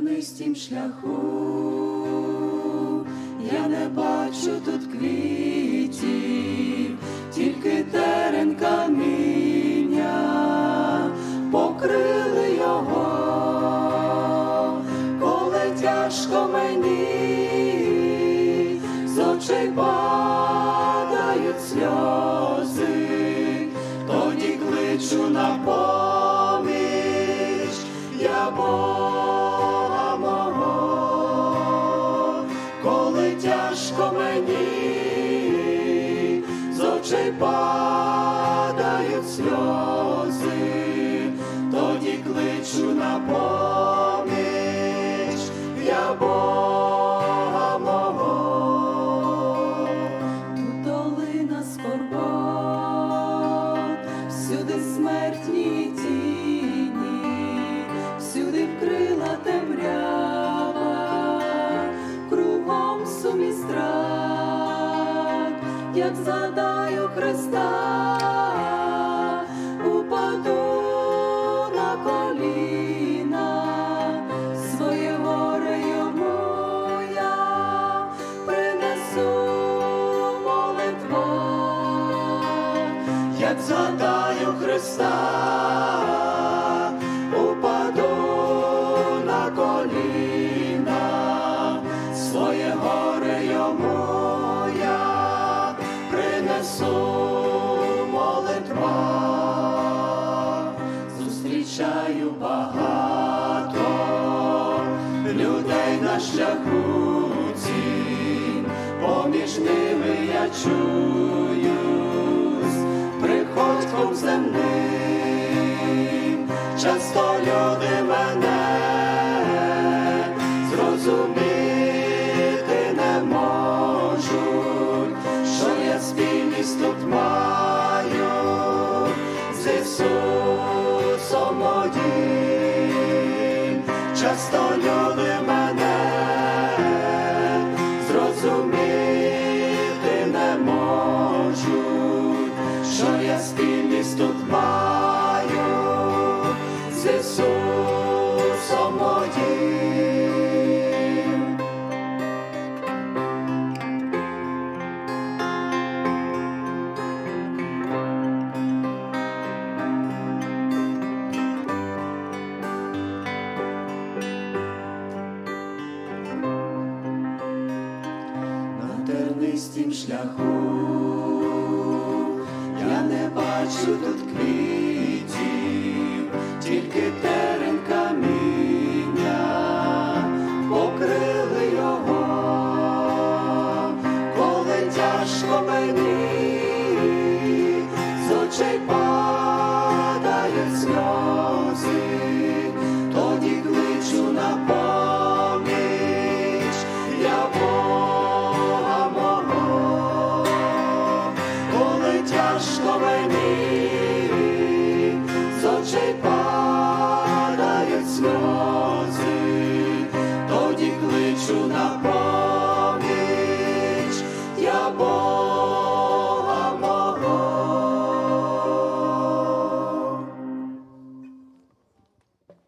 тернистім шляху, я не бачу тут квітів, тільки терен каміння. Покрили його, коли тяжко мені. З очей падають сльози, тоді кличу на поміч. Я Бога очей падають сльози, тоді кличу на поміч я Бога мого. Тут долина скорбот, всюди смертні тіні, всюди вкрила як згадаю Христа, упаду на коліна, своє горе йому я принесу молитва, як згадаю Христа, принесу молитва, зустрічаю багато людей на шляху цім, поміж ними я чуюсь приходьком земним, часто люди часто люди мене зрозуміти не можуть, що я спільність тут маю з Ісусом моїм. шляху, я не бачу тут квітів, тільки терен каміння покрили його, коли тяжко мені з очей.